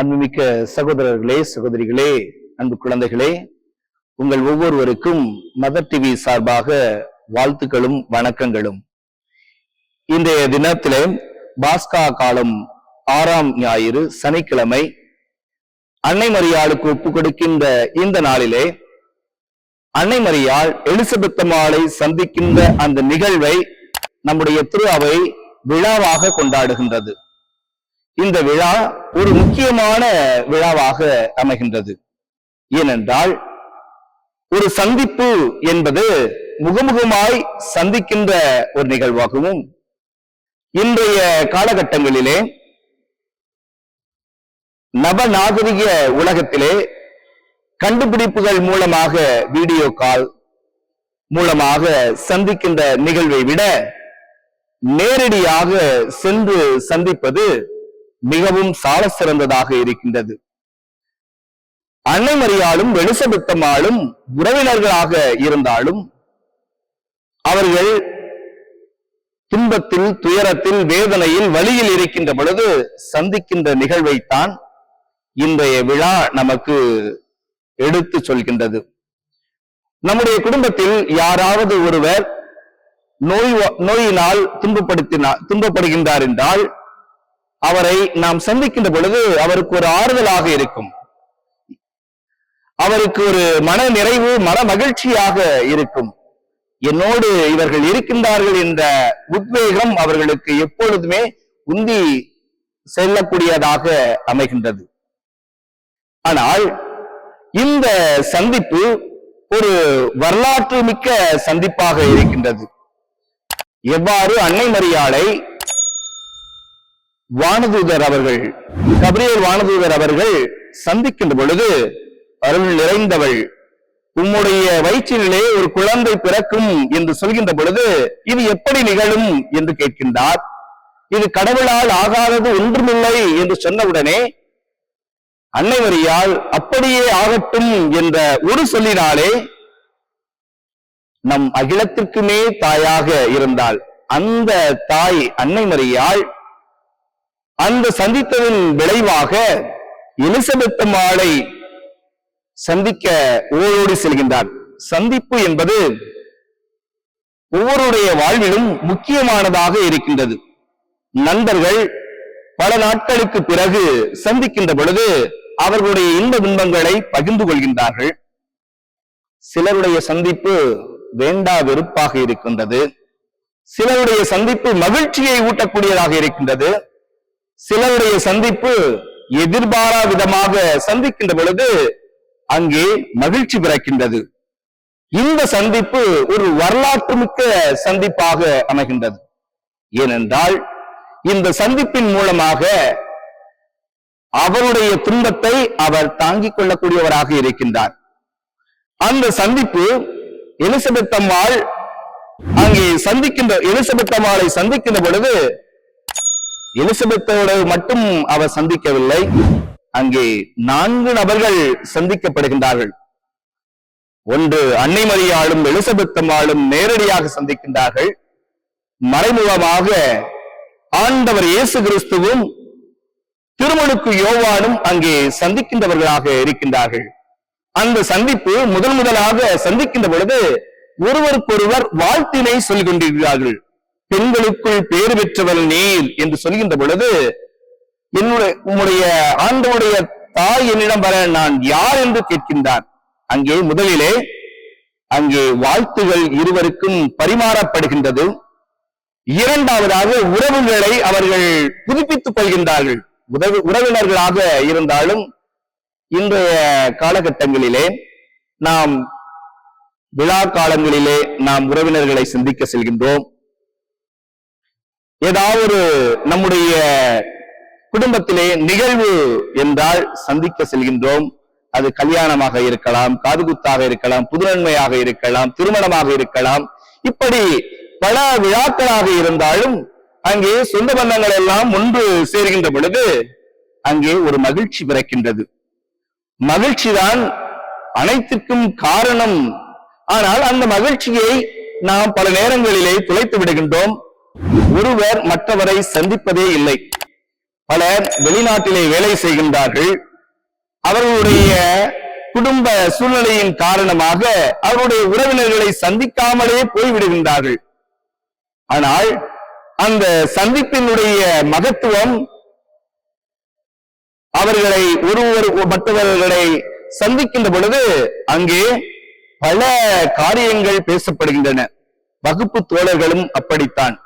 அன்புமிக்க சகோதரர்களே சகோதரிகளே அன்பு குழந்தைகளே உங்கள் ஒவ்வொருவருக்கும் மதர் டிவி சார்பாக வாழ்த்துக்களும் வணக்கங்களும். இன்றைய தினத்திலே பாஸ்கா காலம் ஆறாம் ஞாயிறு சனிக்கிழமை. அன்னை மரியாளுக்கு ஒப்பு கொடுக்கின்ற இந்த நாளிலே அன்னை மரியாள் எலிசபெத் அம்மாளை சந்திக்கின்ற அந்த நிகழ்வை நம்முடைய திருவை விழாவாக கொண்டாடுகின்றது. இந்த விழா ஒரு முக்கியமான விழாவாக அமைகின்றது. ஏனென்றால் ஒரு சந்திப்பு என்பது முகமுகமாய் சந்திக்கின்ற ஒரு நிகழ்வாகவும் இன்றைய காலகட்டங்களிலே நவநாகரிக உலகத்திலே கண்டுபிடிப்புகள் மூலமாக வீடியோ கால் மூலமாக சந்திக்கின்ற நிகழ்வை விட நேரடியாக சென்று சந்திப்பது மிகவும் சால சிறந்ததாக இருக்கின்றது. அன்னை மரியாளும் எலிசபெத்தம்மாளும் உறவினர்களாக இருந்தாலும் அவர்கள் துன்பத்தில் துயரத்தில் வேதனையில் வழியில் இருக்கின்ற பொழுது சந்திக்கின்ற நிகழ்வைத்தான் இன்றைய விழா நமக்கு எடுத்து சொல்கின்றது. நம்முடைய குடும்பத்தில் யாராவது ஒருவர் நோய் நோயினால் துன்பப்படுத்தினார் துன்பப்படுகின்றார் என்றால் அவரை நாம் சந்திக்கின்ற பொழுது அவருக்கு ஒரு ஆறுதலாக இருக்கும். அவருக்கு ஒரு மன நிறைவு மன மகிழ்ச்சியாக இருக்கும். என்னோடு இவர்கள் இருக்கின்றார்கள் என்ற உத்வேகம் அவர்களுக்கு எப்பொழுதுமே உந்தி செல்லக்கூடியதாக அமைகின்றது. ஆனால் இந்த சந்திப்பு ஒரு வரலாற்று மிக்க சந்திப்பாக இருக்கின்றது. எவ்வாறு அன்னை மரியாளை வானதூதர் அவர்கள் கபிரியல் வானதூதர் அவர்கள் சந்திக்கின்ற பொழுது அருள் நிறைந்தவள் உம்முடைய வயிற்றினிலே ஒரு குழந்தை பிறக்கும் என்று சொல்கின்ற பொழுது இது எப்படி நிகழும் என்று கேட்கின்றார். இது கடவுளால் ஆகாதது ஒன்றுமில்லை என்று சொன்னவுடனே அன்னைவரியால் அப்படியே ஆகட்டும் என்ற ஒரு சொல்லினாலே நம் அகிலத்திற்குமே தாயாக இருந்தால் அந்த தாய் அன்னை மரியாள் அந்த சந்தித்ததன் விளைவாக எலிசபெத் அம்மாளை சந்திக்க ஓடோடி செல்கின்றார். சந்திப்பு என்பது ஒவ்வொருடைய வாழ்விலும் முக்கியமானதாக இருக்கின்றது. நண்பர்கள் பல நாட்களுக்கு பிறகு சந்திக்கின்ற பொழுது அவர்களுடைய இன்ப துன்பங்களை பகிர்ந்து கொள்கின்றார்கள். சிலருடைய சந்திப்பு வேண்டா வெறுப்பாக இருக்கின்றது. சிலருடைய சந்திப்பு மகிழ்ச்சியை ஊட்டக்கூடியதாக இருக்கின்றது. சிலருடைய சந்திப்பு எதிர்பாரா விதமாக சந்திக்கின்ற பொழுது அங்கே மகிழ்ச்சி பிறக்கின்றது. இந்த சந்திப்பு ஒரு வரலாற்று மிக்க சந்திப்பாக அமைகின்றது. ஏனென்றால் இந்த சந்திப்பின் மூலமாக அவருடைய துன்பத்தை அவர் தாங்கிக் கொள்ளக்கூடியவராக இருக்கின்றார். அந்த சந்திப்பு எலிசபெத் அம்மாள் அங்கே சந்திக்கின்ற எலிசபெத் அம்மாளை சந்திக்கின்ற பொழுது எலிசபெத்தோடு மட்டும் அவர் சந்திக்கவில்லை. அங்கே நான்கு நபர்கள் சந்திக்கப்படுகின்றார்கள். ஒன்று அன்னை மரியாளும் எலிசபெத்தம்மாளும் நேரடியாக சந்திக்கின்றார்கள். மறைமுகமாக ஆண்டவர் இயேசு கிறிஸ்துவும் திருமணுக்கு யோவானும் அங்கே சந்திக்கின்றவர்களாக இருக்கின்றார்கள். அந்த சந்திப்பு முதல் முதலாக சந்திக்கின்ற பொழுது ஒருவருக்கொருவர் வாழ்த்தினை சொல்லிக் கொண்டிருக்கிறார்கள் பெண்களுக்குள் பேறு பெற்றவள் நீர் என்று சொல்கின்ற பொழுது என்னுடைய உம்முடைய ஆண்டவுடைய தாய் என்னிடம் வர நான் யார் என்று கேட்கின்றார் அங்கே முதலிலே அங்கே வாழ்த்துகள் இருவருக்கும் பரிமாறப்படுகின்றது. இரண்டாவதாக உறவுகளை அவர்கள் புதுப்பித்துக் கொள்கின்றார்கள். உதவி உறவினர்களாக இருந்தாலும் இன்றைய காலகட்டங்களிலே நாம் விழா காலங்களிலே நாம் உறவினர்களை சந்திக்க செல்கின்றோம். ஏதாவது நம்முடைய குடும்பத்திலே நிகழ்வு என்றால் சந்திக்க செல்கின்றோம். அது கல்யாணமாக இருக்கலாம் காதுகுத்தாக இருக்கலாம் புதுநன்மையாக இருக்கலாம் திருமணமாக இருக்கலாம். இப்படி பல விழாக்களாக இருந்தாலும் அங்கே சொந்த பந்தங்கள் எல்லாம் ஒன்று சேர்கின்ற பொழுது அங்கே ஒரு மகிழ்ச்சி பிறக்கின்றது. மகிழ்ச்சிதான் அனைத்துக்கும் காரணம். ஆனால் அந்த மகிழ்ச்சியை நாம் பல நேரங்களிலே துளைத்து விடுகின்றோம். ஒருவர் மற்றவரை சந்திப்பதே இல்லை. பலர் வெளிநாட்டிலே வேலை செய்கின்றார்கள். அவர்களுடைய குடும்ப சூழ்நிலையின் காரணமாக அவருடைய உறவினர்களை சந்திக்காமலே போய்விடுகின்றார்கள். ஆனால் அந்த சந்திப்பினுடைய மகத்துவம் அவர்களை ஒருவர் மற்றவர்களை சந்திக்கின்ற பொழுது அங்கே பல காரியங்கள் பேசப்படுகின்றன. வகுப்பு தோழர்களும் அப்படித்தான்.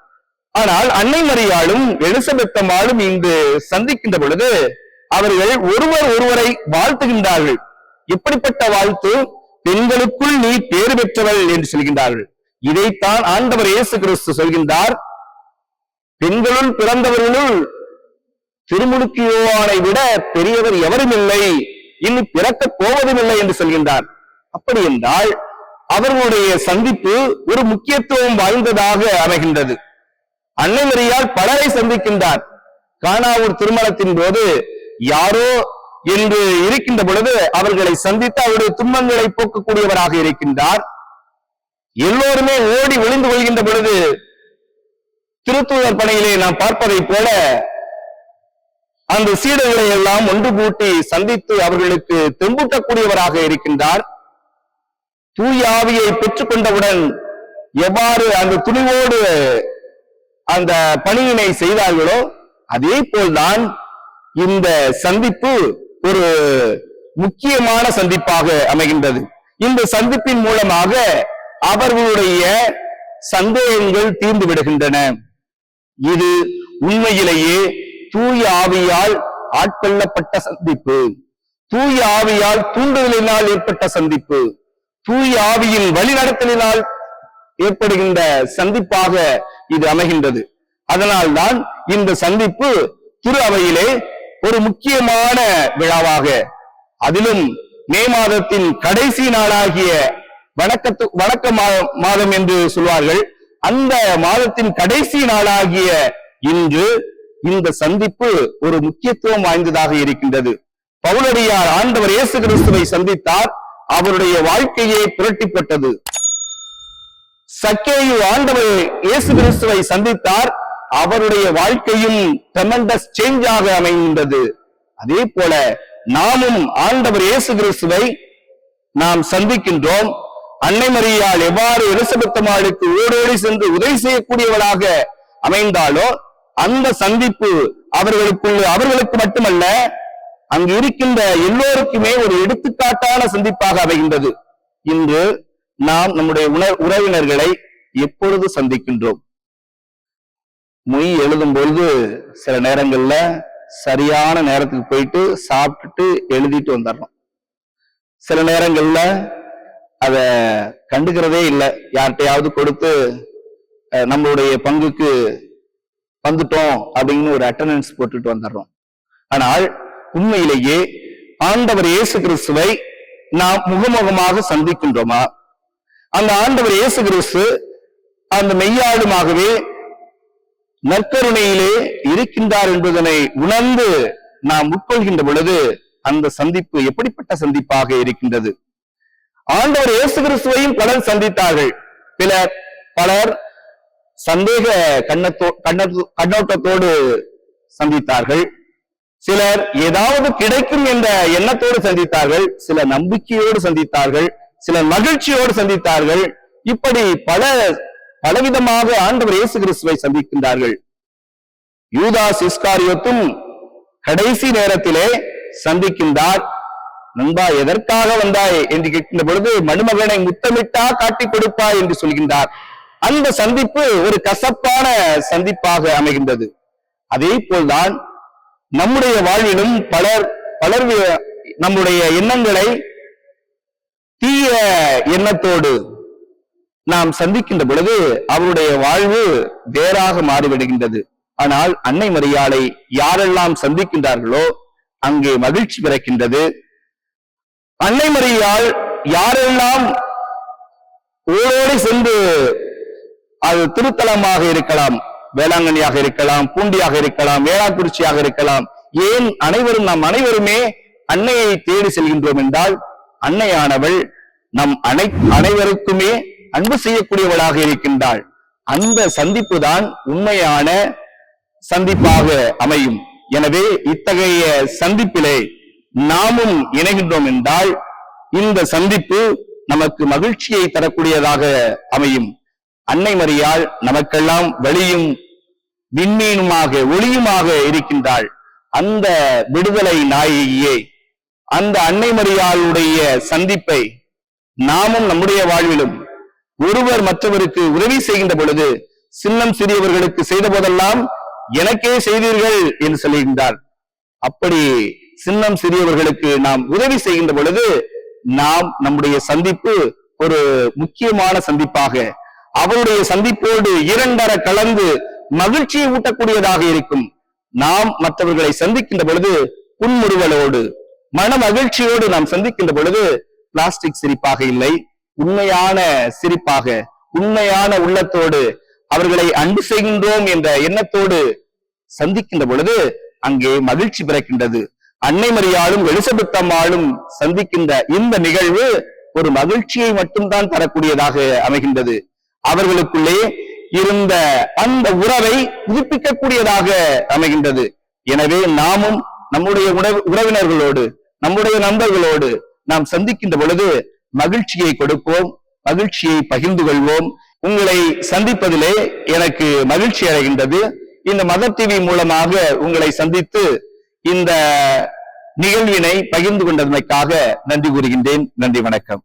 ஆனால் அன்னை மரியாளும் எலிசபெத்தம்மாளும் இங்கு சந்திக்கின்ற பொழுது அவர்கள் ஒருவர் ஒருவரை வாழ்த்துகின்றார்கள். எப்படிப்பட்ட வாழ்த்து? பெண்களுக்குள் நீ பேறு பெற்றவள் என்று சொல்கின்றார்கள். இதைத்தான் ஆண்டவர் இயேசு கிறிஸ்து சொல்கின்றார். பெண்களுள் பிறந்தவர்களுள் திருமுழுக்கு யோவானை விட பெரியவர் எவரும் இல்லை. இனி பிறக்கப் போவதும் இல்லை என்று சொல்கின்றார். அப்படி என்றால் அவர்களுடைய சந்திப்பு ஒரு முக்கியத்துவம் வாய்ந்ததாக அமைகின்றது. அன்னைமரியால் பலரை சந்திக்கின்றார். காணாவூர் திருமணத்தின் போது யாரோ என்று இருக்கின்ற பொழுது அவர்களை சந்தித்து அவருடைய துன்பங்களை போக்கக்கூடியவராக இருக்கின்றார். எல்லோருமே ஓடி ஒளிந்து கொள்கின்ற பொழுது திருத்தூதர் பணியிலே நாம் பார்ப்பதை போல அந்த சீடர்களை எல்லாம் ஒன்று கூட்டி சந்தித்து அவர்களுக்கு தெம்பூட்டக்கூடியவராக இருக்கின்றார். தூய ஆவியை பெற்றுக்கொண்டவுடன் எவ்வாறு அந்த துணிவோடு அந்த பணியினை செய்தார்களோ அதே போல்தான் இந்த சந்திப்பு ஒரு முக்கியமான சந்திப்பாக அமைகின்றது. இந்த சந்திப்பின் மூலமாக அவர்களுடைய சந்தேகங்கள் தீர்ந்து விடுகின்றன. இது உண்மையிலேயே தூய ஆவியால் ஆட்கொள்ளப்பட்ட சந்திப்பு. தூய ஆவியால் தூண்டுதலினால் ஏற்பட்ட சந்திப்பு. தூய ஆவியின் வழிநடத்தலினால் ஏற்படுகின்ற சந்திப்பாக இது அமைகின்றது. அதனால்தான் இந்த சந்திப்பு திரு அவையிலே ஒரு முக்கியமான விழாவாக அதிலும் மே மாதத்தின் கடைசி நாளாகிய வணக்கத்து வணக்க மாதம் என்று சொல்வார்கள். அந்த மாதத்தின் கடைசி நாளாகிய இன்று இந்த சந்திப்பு ஒரு முக்கியத்துவம் வாய்ந்ததாக இருக்கின்றது. பவுலடியார் ஆண்டவர் இயேசு கிறிஸ்துவை சந்தித்தார். அவருடைய வாழ்க்கையே புரட்டிப்பட்டது. சக்கேயு ஆண்டவர் இயேசு கிறிஸ்துவை சந்தித்தார். அவருடைய வாழ்க்கையும் tremendous சேஞ்சாக அமைந்தது அதே போல நாமும் ஆண்டவர் இயேசு கிறிஸ்துவை நாம் சந்திக்கின்றோம். அன்னை மரியால் எவ்வாறு எலிசபெத்தம்மாளுக்கு ஓடோடி சென்று உதவி செய்யக்கூடியவளாக அமைந்தாலோ அந்த சந்திப்பு அவர்களுக்குள்ள அவர்களுக்கு மட்டுமல்ல அங்கு இருக்கின்ற எல்லோருக்குமே ஒரு எடுத்துக்காட்டான சந்திப்பாக அமைகின்றது. இன்று நாம் நம்முடைய உணர் உறவினர்களை எப்பொழுது சந்திக்கின்றோம்? மொய் எழுதும் பொழுது சில நேரங்கள்ல சரியான நேரத்துக்கு போயிட்டு சாப்பிட்டுட்டு எழுதிட்டு வந்துடுறோம் சில நேரங்கள்ல அத கண்டுக்கிறதே இல்லை. யார்கிட்டயாவது கொடுத்து நம்மளுடைய பங்குக்கு வந்துட்டோம் அப்படின்னு ஒரு அட்டண்டன்ஸ் போட்டுட்டு வந்துடுறோம் ஆனால் உண்மையிலேயே ஆண்டவர் இயேசு கிறிஸ்துவை நாம் முகமுகமாக சந்திக்கின்றோமா? அந்த ஆண்டவர் இயேசு கிறிஸ்து அந்த மெய்யாளுமாகவே நற்கருணையிலே இருக்கின்றார் என்பதனை உணர்ந்து நாம் உட்கொள்கின்ற பொழுது அந்த சந்திப்பு எப்படிப்பட்ட சந்திப்பாக இருக்கின்றது? ஆண்டவர் இயேசு கிறிஸ்துவையும் பலர் சந்தித்தார்கள். பிலர் பலர் சந்தேக கண்ணத்தோ கண்ண கண்ணோட்டத்தோடு சந்தித்தார்கள். சிலர் ஏதாவது கிடைக்கும் என்ற எண்ணத்தோடு சந்தித்தார்கள். சில நம்பிக்கையோடு சந்தித்தார்கள். சிலர் மகிழ்ச்சியோடு சந்தித்தார்கள். இப்படி பல பலவிதமாக ஆண்டவர் இயேசு கிறிஸ்துவை சந்திக்கின்றார்கள். யூதாஸ் இஸ்காரியோத்தும் கடைசி நேரத்திலே சந்திக்கின்றார். நண்பா எதற்காக வந்தாய் என்று கேட்கின்ற பொழுது மணுமகனை முத்தமிட்டா காட்டிக் கொடுப்பாய் என்று சொல்கின்றார். அந்த சந்திப்பு ஒரு கசப்பான சந்திப்பாக அமைகின்றது. அதே போல்தான் நம்முடைய வாழ்விலும் பலர் பலர் நம்முடைய எண்ணங்களை தீய எண்ணத்தோடு நாம் சந்திக்கின்ற பொழுது அவருடைய வாழ்வு வேறாக மாறிவிடுகின்றது. ஆனால் அன்னை மரியாதை யாரெல்லாம் சந்திக்கின்றார்களோ அங்கே மகிழ்ச்சி பிறக்கின்றது. அன்னை மரியால் யாரெல்லாம் ஊரோடு சென்று அது திருத்தலமாக இருக்கலாம் வேளாங்கண்ணியாக இருக்கலாம் பூண்டியாக இருக்கலாம் வேளாக்குறிச்சியாக இருக்கலாம் ஏன் அனைவரும் நாம் அனைவருமே அன்னையை தேடி செல்கின்றோம் என்றால் அன்னையானவள் நம் அனை அனைவருக்குமே அன்பு செய்யக்கூடியவளாக இருக்கின்றாள். அந்த சந்திப்பு தான் உண்மையான சந்திப்பாக அமையும். எனவே இத்தகைய சந்திப்பிலே நாமும் இணைகின்றோம் என்றால் இந்த சந்திப்பு நமக்கு மகிழ்ச்சியை தரக்கூடியதாக அமையும். அன்னை மறியால் நமக்கெல்லாம் வெளியும் விண்மீனுமாக ஒளியுமாக இருக்கின்றாள். அந்த விடுதலை நாயகியே அந்த அன்னை மரியாளுடைய சந்திப்பை நாமும் நம்முடைய வாழ்விலும் ஒருவர் மற்றவருக்கு உதவி செய்கின்ற பொழுது சின்னம் சிறியவர்களுக்கு செய்த போதெல்லாம் எனக்கே செய்தீர்கள் என்று சொல்லுகின்றார் அப்படி சின்னம் சிறியவர்களுக்கு நாம் உதவி செய்கின்ற பொழுது நாம் நம்முடைய சந்திப்பு ஒரு முக்கியமான சந்திப்பாக அவருடைய சந்திப்போடு இரண்டர கலந்து மகிழ்ச்சியை ஊட்டக்கூடியதாக இருக்கும். நாம் மற்றவர்களை சந்திக்கின்ற பொழுது புன்முறுவலோடு மன மகிழ்ச்சியோடு நாம் சந்திக்கின்ற பொழுது பிளாஸ்டிக் சிரிப்பாக இல்லை. உண்மையான சிரிப்பாக உண்மையான உள்ளத்தோடு அவர்களை அன்பு செய்கின்றோம் என்ற எண்ணத்தோடு சந்திக்கின்ற பொழுது அங்கே மகிழ்ச்சி பிறக்கின்றது. அன்னை மரியாளும் எலிசபெத் அம்மாளும் சந்திக்கின்ற இந்த நிகழ்வு ஒரு மகிழ்ச்சியை மட்டும்தான் தரக்கூடியதாக அமைகின்றது. அவர்களுக்குள்ளே இருந்த அந்த உறவை புதுப்பிக்கக்கூடியதாக அமைகின்றது. எனவே நாமும் நம்முடைய உறவினர்களோடு நம்முடைய நண்பர்களோடு நாம் சந்திக்கின்ற பொழுது மகிழ்ச்சியை கொடுப்போம் மகிழ்ச்சியை பகிர்ந்து கொள்வோம். உங்களை சந்திப்பதிலே எனக்கு மகிழ்ச்சி அடைகின்றது. இந்த மதர் டிவி மூலமாக உங்களை சந்தித்து இந்த நிகழ்வினை பகிர்ந்து கொண்டதற்காக நன்றி கூறுகின்றேன். நன்றி வணக்கம்.